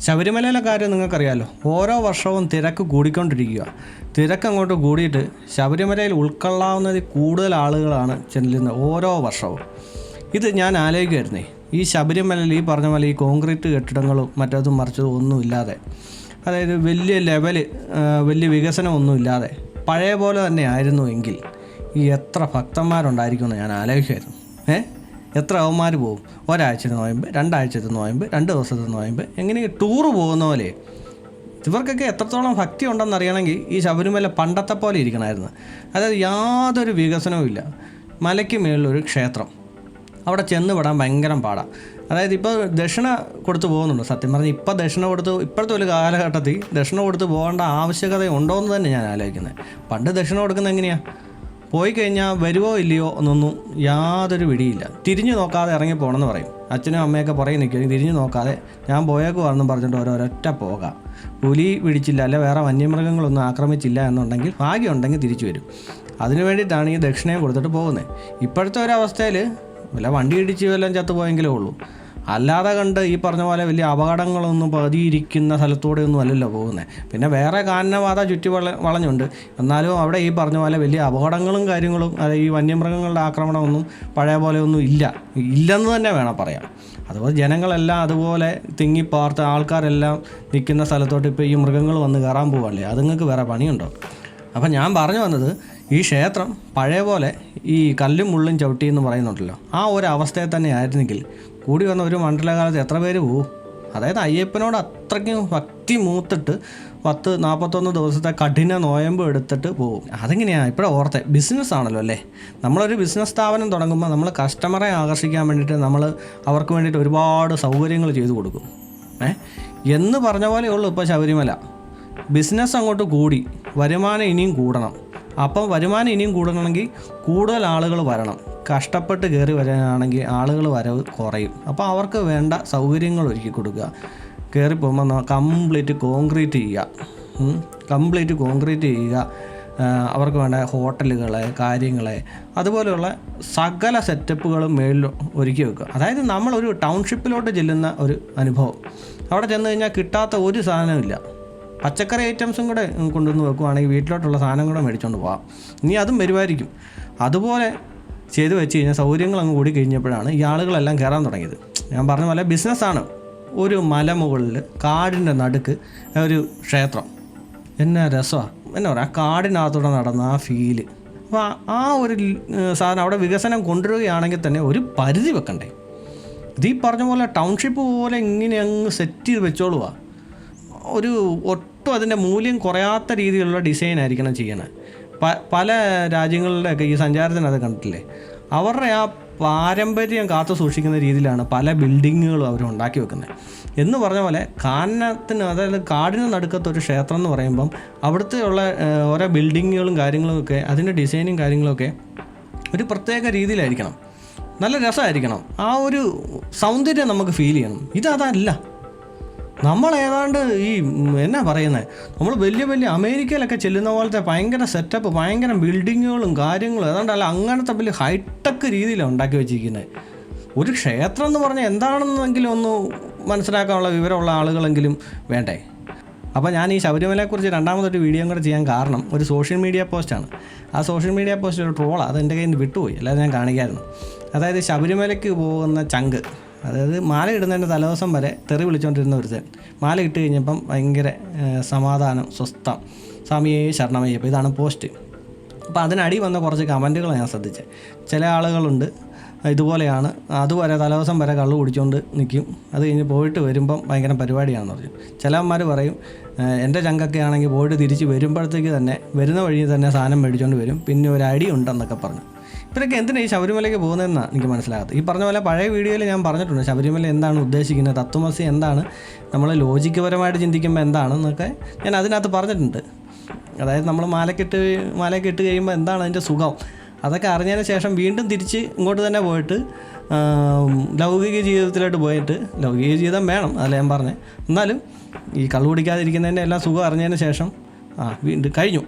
ശബരിമലയിലെ കാര്യം നിങ്ങൾക്കറിയാലോ. ഓരോ വർഷവും തിരക്ക് കൂടിക്കൊണ്ടിരിക്കുക. തിരക്ക് അങ്ങോട്ട് കൂടിയിട്ട് ശബരിമലയിൽ ഉൾക്കൊള്ളാവുന്നതിൽ കൂടുതൽ ആളുകളാണ് ചെല്ലുന്നത് ഓരോ വർഷവും. ഇത് ഞാൻ ആലോചിക്കുമായിരുന്നേ ഈ ശബരിമലയിൽ ഈ പറഞ്ഞ പോലെ ഈ കോൺക്രീറ്റ് കെട്ടിടങ്ങളും മറ്റതും മറിച്ചതും ഒന്നുമില്ലാതെ അതായത് വലിയ ലെവൽ വലിയ വികസനമൊന്നുമില്ലാതെ പഴയ പോലെ തന്നെ ആയിരുന്നു എങ്കിൽ ഈ എത്ര ഭക്തന്മാരുണ്ടായിരിക്കുമെന്ന് ഞാൻ ആലോചിക്കുമായിരുന്നു ഏ? എത്ര അവന്മാർ പോകും? ഒരാഴ്ചത്തെ നോയമ്പ് രണ്ടാഴ്ചത്തെ നോയമ്പ് രണ്ട് ദിവസത്തെ നോയമ്പ്. എങ്ങനെ ടൂറ് പോകുന്ന പോലെ. ഇവർക്കൊക്കെ എത്രത്തോളം ഭക്തി ഉണ്ടെന്ന് അറിയണമെങ്കിൽ ഈ ശബരിമല പണ്ടത്തെ പോലെ ഇരിക്കണമായിരുന്നു. അതായത് യാതൊരു വികസനവും ഇല്ല. മലയ്ക്ക് മേളിലൊരു ക്ഷേത്രം. അവിടെ ചെന്ന് പെടാൻ ഭയങ്കര പാടാണ് അതായത് ഇപ്പോൾ ദക്ഷിണ കൊടുത്ത് പോകുന്നുണ്ട്. സത്യം പറഞ്ഞാൽ ഇപ്പോൾ ദക്ഷിണ കൊടുത്ത് ഇപ്പോഴത്തെ ഒരു കാലഘട്ടത്തിൽ ദക്ഷിണ കൊടുത്ത് പോകേണ്ട ആവശ്യകത ഉണ്ടോ എന്ന് തന്നെ ഞാൻ ആലോചിക്കുന്നത് പണ്ട് ദക്ഷിണ കൊടുക്കുന്നത് എങ്ങനെയാണ് പോയി കഴിഞ്ഞാൽ വരുവോ ഇല്ലയോ എന്നൊന്നും യാതൊരു പിടിയില്ല. തിരിഞ്ഞു നോക്കാതെ ഇറങ്ങി പോകണമെന്ന് പറയും. അച്ഛനും അമ്മയൊക്കെ പുറകെ നിൽക്കും. തിരിഞ്ഞു നോക്കാതെ ഞാൻ പോയേക്കുവാണെന്നും പറഞ്ഞിട്ട് ഓരോരൊറ്റ പോകാം. പുലി പിടിച്ചില്ല അല്ലെ വേറെ വന്യമൃഗങ്ങളൊന്നും ആക്രമിച്ചില്ല എന്നുണ്ടെങ്കിൽ ഭാഗ്യമുണ്ടെങ്കിൽ തിരിച്ചു വരും. അതിനു വേണ്ടിയിട്ടാണ് ഈ ദക്ഷിണയും കൊടുത്തിട്ട് പോകുന്നത്. ഇപ്പോഴത്തെ ഒരവസ്ഥയിൽ വല്ല വണ്ടി ഇടിച്ച് വല്ലതും ചത്തുപോയെങ്കിലേ ഉള്ളൂ. അല്ലാതെ കണ്ട് ഈ പറഞ്ഞ പോലെ വലിയ അപകടങ്ങളൊന്നും പതിയിരിക്കുന്ന സ്ഥലത്തൂടെയൊന്നും അല്ലല്ലോ പോകുന്നത് പിന്നെ വേറെ കാനനപാത ചുറ്റി വള വളഞ്ഞുണ്ട്. എന്നാലും അവിടെ ഈ പറഞ്ഞ പോലെ വലിയ അപകടങ്ങളും കാര്യങ്ങളും അത് ഈ വന്യമൃഗങ്ങളുടെ ആക്രമണമൊന്നും പഴയ പോലെ ഒന്നും ഇല്ല. ഇല്ലെന്ന് തന്നെ വേണം പറയാം അതുപോലെ ജനങ്ങളെല്ലാം അതുപോലെ തിങ്ങിപ്പാർത്ത് ആൾക്കാരെല്ലാം നിൽക്കുന്ന സ്ഥലത്തോട്ട് ഇപ്പോൾ ഈ മൃഗങ്ങൾ വന്ന് കയറാൻ പോവല്ലേ? അതുങ്ങൾക്ക് വേറെ പണിയുണ്ടോ? അപ്പം ഞാൻ പറഞ്ഞു വന്നത് ഈ ക്ഷേത്രം പഴയ പോലെ ഈ കല്ലും മുള്ളും ചവിട്ടി എന്ന് പറയുന്നുണ്ടല്ലോ. ആ ഒരു അവസ്ഥയെ തന്നെ ആയിരുന്നെങ്കിൽ കൂടി വന്ന ഒരു മണ്ഡലകാലത്ത് എത്ര പേര് പോവും? അതായത് അയ്യപ്പനോട് അത്രയ്ക്കും ഭക്തി മൂത്തിട്ട് പത്ത് നാൽപ്പത്തൊന്ന് ദിവസത്തെ കഠിന നോയമ്പ് എടുത്തിട്ട് പോകും അതെങ്ങനെയാണ് ഇപ്പോഴും ഓർത്തെ. ബിസിനസ് ആണല്ലോ അല്ലേ? നമ്മളൊരു ബിസിനസ് സ്ഥാപനം തുടങ്ങുമ്പോൾ നമ്മൾ കസ്റ്റമറെ ആകർഷിക്കാൻ വേണ്ടിയിട്ട് നമ്മൾ അവർക്ക് വേണ്ടിയിട്ട് ഒരുപാട് സൗകര്യങ്ങൾ ചെയ്തു കൊടുക്കും. ഏ? എന്ന് പറഞ്ഞ പോലെ ഉള്ളൂ ഇപ്പോൾ ശബരിമല. ബിസിനസ് അങ്ങോട്ട് കൂടി. വരുമാനം ഇനിയും കൂടണം. അപ്പം വരുമാനം ഇനിയും കൂടണമെങ്കിൽ കൂടുതൽ ആളുകൾ വരണം. കഷ്ടപ്പെട്ട് കയറി വരാനാണെങ്കിൽ ആളുകൾ വരവ് കുറയും. അപ്പോൾ അവർക്ക് വേണ്ട സൗകര്യങ്ങൾ ഒരുക്കി കൊടുക്കുക. കയറി പോകുമ്പോൾ കംപ്ലീറ്റ് കോൺക്രീറ്റ് ചെയ്യുക. കംപ്ലീറ്റ് കോൺക്രീറ്റ് ചെയ്യുക. അവർക്ക് വേണ്ട ഹോട്ടലുകൾ കാര്യങ്ങളെ അതുപോലെയുള്ള സകല സെറ്റപ്പുകളും മേളിൽ ഒരുക്കി വെക്കുക. അതായത് നമ്മളൊരു ടൗൺഷിപ്പിലോട്ട് ചെല്ലുന്ന ഒരു അനുഭവം. അവിടെ ചെന്ന് കഴിഞ്ഞാൽ കിട്ടാത്ത ഒരു സാധനമില്ല പച്ചക്കറി ഐറ്റംസും കൂടെ കൊണ്ടുവന്ന് വെക്കുവാണെങ്കിൽ വീട്ടിലോട്ടുള്ള സാധനം കൂടെ മേടിച്ചുകൊണ്ട് പോകാം ഇനി അതും വരുമായിരിക്കും. അതുപോലെ ചെയ്ത് വെച്ച് കഴിഞ്ഞാൽ സൗകര്യങ്ങൾ അങ്ങ് കൂടി കഴിഞ്ഞപ്പോഴാണ് ഈ ആളുകളെല്ലാം കയറാൻ തുടങ്ങിയത്. ഞാൻ പറഞ്ഞ പോലെ ബിസിനസ്സാണ് ഒരു മലമുകളിൽ കാടിന്റെ നടുക്ക് ഒരു ക്ഷേത്രം. എന്നാ രസമാണ് എന്നാ പറയുക ആ കാടിനകത്തൂടെ നടന്ന ആ ഫീൽ അപ്പോൾ ആ- ഒരു സാധനം അവിടെ വികസനം കൊണ്ടുവരികയാണെങ്കിൽ തന്നെ ഒരു പരിധി വെക്കണ്ടേ. ഇത് ഈ പറഞ്ഞ പോലെ ടൗൺഷിപ്പ് പോലെ ഇങ്ങനെ അങ്ങ് സെറ്റ് ചെയ്ത് വെച്ചോളുക ഒരു ഒട്ടും അതിന്റെ മൂല്യം കുറയാത്ത രീതിയിലുള്ള ഡിസൈൻ ആയിരിക്കണം ചെയ്യണത് പ പല രാജ്യങ്ങളിലൊക്കെ ഈ സഞ്ചാരത്തിനത് കണ്ടിട്ടില്ലേ? അവരുടെ ആ പാരമ്പര്യം കാത്തു സൂക്ഷിക്കുന്ന രീതിയിലാണ് പല ബിൽഡിങ്ങുകളും അവർ ഉണ്ടാക്കി വെക്കുന്നത്. എന്ന് പറഞ്ഞ പോലെ കാനനത്തിന് അതായത് കാടിന് നടുക്കത്ത് ഒരു ക്ഷേത്രം എന്ന് പറയുമ്പം അവിടുത്തെ ഉള്ള ഓരോ ബിൽഡിങ്ങുകളും കാര്യങ്ങളും ഒക്കെ അതിന്റെ ഡിസൈനും കാര്യങ്ങളൊക്കെ ഒരു പ്രത്യേക രീതിയിലായിരിക്കണം. നല്ല രസമായിരിക്കണം. ആ ഒരു സൗന്ദര്യം നമുക്ക് ഫീൽ ചെയ്യണം. ഇതതല്ല നമ്മൾ ഏതാണ്ട് ഈ എന്നാ പറയുന്നത് നമ്മൾ വലിയ വലിയ അമേരിക്കയിലൊക്കെ ചെല്ലുന്ന പോലത്തെ ഭയങ്കര സെറ്റപ്പ് ഭയങ്കര ബിൽഡിങ്ങുകളും കാര്യങ്ങളും ഏതാണ്ട് അല്ല അങ്ങനത്തെ വലിയ ഹൈടെക് രീതിയിലാണ് ഉണ്ടാക്കി വെച്ചിരിക്കുന്നത് ഒരു ക്ഷേത്രം എന്ന് പറഞ്ഞാൽ എന്താണെന്നെങ്കിലും ഒന്ന് മനസ്സിലാക്കാനുള്ള വിവരമുള്ള ആളുകളെങ്കിലും വേണ്ടേ? അപ്പോൾ ഞാൻ ഈ ശബരിമലയെക്കുറിച്ച് രണ്ടാമതൊരു വീഡിയോ കൂടെ ചെയ്യാൻ കാരണം ഒരു സോഷ്യൽ മീഡിയ പോസ്റ്റാണ് ആ സോഷ്യൽ മീഡിയ പോസ്റ്റ് ഒരു ട്രോളാണ് അത് എന്റെ കയ്യിൽ നിന്ന് വിട്ടുപോയി. അല്ലാതെ ഞാൻ കാണിക്കായിരുന്നു. അതായത് ശബരിമലയ്ക്ക് പോകുന്ന ചങ്ക്. അതായത് മാല ഇടുന്നതിന്റെ തലേദിവസം വരെ തെറി വിളിച്ചുകൊണ്ടിരുന്ന ഒരുത്തൻ. മാല ഇട്ട് കഴിഞ്ഞപ്പം ഭയങ്കര സമാധാനം സ്വസ്ഥം. സ്വാമിയെ ശരണമയ്യപ്പം ഇതാണ് പോസ്റ്റ്. അപ്പോൾ അതിനടി വന്ന കുറച്ച് കമന്റുകൾ ഞാൻ ശ്രദ്ധിച്ചത് ചില ആളുകളുണ്ട് ഇതുപോലെയാണ്. അതുവരെ തലേദിവസം വരെ കള്ളു കുടിച്ചുകൊണ്ട് നിൽക്കും അത് കഴിഞ്ഞ് പോയിട്ട് വരുമ്പം ഭയങ്കര പരിപാടിയാണെന്ന് പറഞ്ഞു. ചിലന്മാർ പറയും "ഏഹ്, എന്റെ ചങ്കൊക്കെ ആണെങ്കിൽ പോയിട്ട് തിരിച്ച് വരുമ്പോഴത്തേക്ക് തന്നെ വരുന്ന വഴി തന്നെ സാധനം മേടിച്ചുകൊണ്ട് വരും. പിന്നെ ഒരു അടി ഉണ്ടെന്നൊക്കെ പറഞ്ഞു. ഇവരൊക്കെ എന്തിനാണ് ഈ ശബരിമലയ്ക്ക് പോകുന്നതെന്നാണ് എനിക്ക് മനസ്സിലാകാത്തത്? ഈ പറഞ്ഞ പോലെ പഴയ വീഡിയോയിൽ ഞാൻ പറഞ്ഞിട്ടുണ്ട് ശബരിമല എന്താണ് ഉദ്ദേശിക്കുന്നത് തത്വമസി എന്താണ് നമ്മൾ ലോജിക്ക് പരമായിട്ട് ചിന്തിക്കുമ്പോൾ എന്താണെന്നൊക്കെ ഞാൻ അതിനകത്ത് പറഞ്ഞിട്ടുണ്ട്. അതായത് നമ്മൾ മാലക്കെട്ട് മാലയൊക്കെ ഇട്ട് കഴിയുമ്പോൾ എന്താണ് അതിന്റെ സുഖം? അതൊക്കെ അറിഞ്ഞതിന് ശേഷം വീണ്ടും തിരിച്ച് ഇങ്ങോട്ട് തന്നെ പോയിട്ട് ലൗകിക ജീവിതത്തിലോട്ട് പോയിട്ട് ലൗകിക ജീവിതം വേണം അതല്ല ഞാൻ പറഞ്ഞത് എന്നാലും ഈ കള്ളു കുടിക്കാതിരിക്കുന്നതിന്റെ എല്ലാ സുഖം അറിഞ്ഞതിന് ശേഷം ആ വീണ്ടും കഴിഞ്ഞു.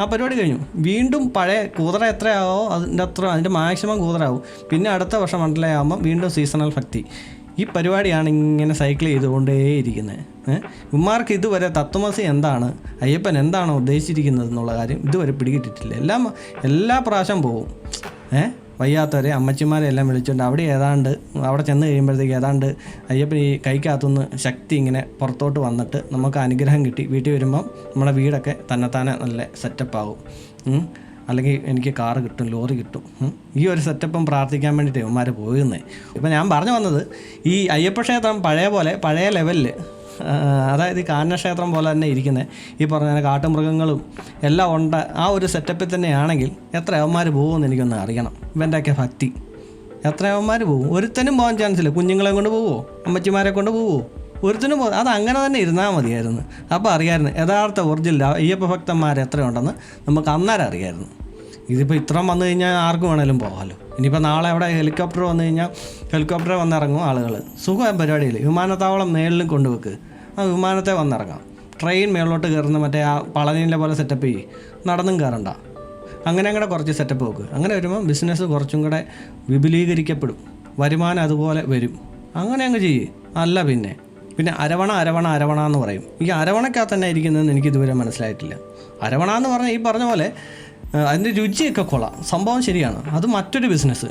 ആ പരിപാടി കഴിഞ്ഞു. വീണ്ടും പഴയ കൂതറ എത്രയാവോ അതിന്റെ അത്ര അതിന്റെ മാക്സിമം കൂതറാവും. പിന്നെ അടുത്ത വർഷം മണ്ഡലയാകുമ്പോൾ വീണ്ടും സീസണൽ ഭക്തി. ഈ പരിപാടിയാണ് ഇങ്ങനെ സൈക്കിൾ ചെയ്തുകൊണ്ടേയിരിക്കുന്നത്. ഉമ്മാർക്ക് ഇതുവരെ തത്വമസി എന്താണ്? അയ്യപ്പൻ എന്താണോ ഉദ്ദേശിച്ചിരിക്കുന്നത് എന്നുള്ള കാര്യം ഇതുവരെ പിടികിട്ടിട്ടില്ല. എല്ലാം എല്ലാ പ്രാവശ്യം പോവും. ഏഹ് വയ്യാത്തവരെ അമ്മച്ചിമാരെ എല്ലാം വിളിച്ചുകൊണ്ട് അവിടെ ഏതാണ്ട് അവിടെ ചെന്ന് കഴിയുമ്പോഴത്തേക്ക് ഏതാണ്ട് അയ്യപ്പൻ ഈ കൈക്കകത്തുനിന്ന് ശക്തി ഇങ്ങനെ പുറത്തോട്ട് വന്നിട്ട് നമുക്ക് അനുഗ്രഹം കിട്ടി. വീട്ടിൽ വരുമ്പം നമ്മുടെ വീടൊക്കെ തന്നെത്താനെ നല്ല സെറ്റപ്പ് ആവും. അല്ലെങ്കിൽ എനിക്ക് കാറ് കിട്ടും ലോറി കിട്ടും. ഈ ഒരു സെറ്റപ്പും പ്രാർത്ഥിക്കാൻ വേണ്ടിയിട്ട് ഇവന്മാർ പോകുന്നത് ഇപ്പം ഞാൻ പറഞ്ഞു വന്നത് ഈ അയ്യപ്പ ക്ഷേത്രം പഴയ പോലെ പഴയ ലെവലിൽ അതായത് ഈ കാനക്ഷേത്രം പോലെ തന്നെ ഇരിക്കുന്നത് ഈ പറഞ്ഞ കാട്ടുമൃഗങ്ങളും എല്ലാം ഉണ്ട്. ആ ഒരു സെറ്റപ്പിൽ തന്നെയാണെങ്കിൽ എത്ര അവന്മാർ പോകുമെന്ന് എനിക്കൊന്ന് അറിയണം. ഇവന്റെയൊക്കെ ഭക്തി. എത്ര അവന്മാർ പോകും? ഒരുത്തനും പോകാൻ ചാൻസ് ഇല്ല. കുഞ്ഞുങ്ങളെ കൊണ്ട് പോവോ? അമ്മച്ചിമാരെ കൊണ്ട് പോവോ? ഒരുത്തനും പോകും അത് അങ്ങനെ തന്നെ ഇരുന്നാൽ മതിയായിരുന്നു. അപ്പോൾ അറിയായിരുന്നു. യഥാർത്ഥ ഒറിജിനൽ അയ്യപ്പ ഭക്തന്മാർ എത്രയുണ്ടെന്ന് നമുക്ക് അന്നേരം അറിയായിരുന്നു. ഇതിപ്പോൾ ഇത്രയും വന്നു കഴിഞ്ഞാൽ ആർക്കും വേണേലും പോകാമല്ലോ ഇനിയിപ്പോൾ നാളെ അവിടെ ഹെലികോപ്റ്റർ വന്നു കഴിഞ്ഞാൽ ഹെലികോപ്റ്റർ വന്നിറങ്ങും ആളുകൾ സുഖം പരിപാടിയില്ല വിമാനത്താവളം മേളിലും കൊണ്ടുവെക്ക്. ആ വിമാനത്തെ വന്നിറങ്ങാം. ട്രെയിൻ മേളിലോട്ട് കയറുന്ന മറ്റേ ആ പളനീന്റെ പോലെ സെറ്റപ്പ് ചെയ്യും. നടന്നും കയറണ്ട അങ്ങനെ അങ്ങനെ കുറച്ച് സെറ്റപ്പ് വെക്ക്. അങ്ങനെ വരുമ്പോൾ ബിസിനസ് കുറച്ചും കൂടെ വിപുലീകരിക്കപ്പെടും. വരുമാനം അതുപോലെ വരും. അങ്ങനെ അങ്ങ് ചെയ്യും. അല്ല പിന്നെ. പിന്നെ അരവണ അരവണ അരവണ എന്ന് പറയും. ഈ അരവണക്കകത്ത് തന്നെ ഇരിക്കുന്നതെന്ന് എനിക്ക് ഇതുവരെ മനസ്സിലായിട്ടില്ല. അരവണ എന്ന് പറഞ്ഞാൽ ഈ പറഞ്ഞ പോലെ അതിന്റെ രുചിയൊക്കെ കൊള്ളാം. സംഭവം ശരിയാണ്. അത് മറ്റൊരു ബിസിനസ്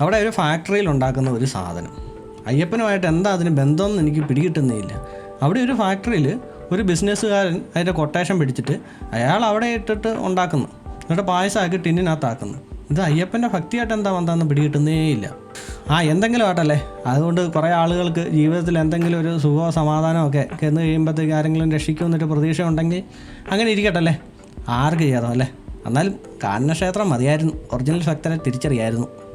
അവിടെ ഒരു ഫാക്ടറിയിൽ ഉണ്ടാക്കുന്ന ഒരു സാധനം. അയ്യപ്പനുമായിട്ട് എന്താ അതിന് ബന്ധമെന്ന് എനിക്ക് പിടികിട്ടുന്നേയില്ല. അവിടെ ഒരു ഫാക്ടറിയിൽ ഒരു ബിസിനസ്സുകാരൻ അതിന്റെ കൊട്ടേഷൻ പിടിച്ചിട്ട് അയാൾ അവിടെ ഇട്ടിട്ട് ഉണ്ടാക്കുന്നു. എന്നിട്ട് പായസമാക്കി ടിന്നിനകത്താക്കുന്നു. ഇത് അയ്യപ്പന്റെ ഭക്തിയായിട്ട് എന്താ വന്നതെന്ന് പിടികിട്ടുന്നേയില്ല. ആ എന്തെങ്കിലും ആട്ടല്ലേ? അതുകൊണ്ട് കുറേ ആളുകൾക്ക് ജീവിതത്തിൽ എന്തെങ്കിലും ഒരു സുഖമോ സമാധാനമോ ഒക്കെ ചെന്ന് കഴിയുമ്പോഴത്തേക്ക് ആരെങ്കിലും രക്ഷിക്കുമെന്നൊരു പ്രതീക്ഷ ഉണ്ടെങ്കിൽ അങ്ങനെ ഇരിക്കട്ടല്ലേ? ആർക്ക് ചെയ്യാതോ അല്ലേ എന്നാലും കാനനക്ഷേത്രം മതിയായിരുന്നു. ഒറിജിനൽ ഭക്തരെ തിരിച്ചറിയായിരുന്നു.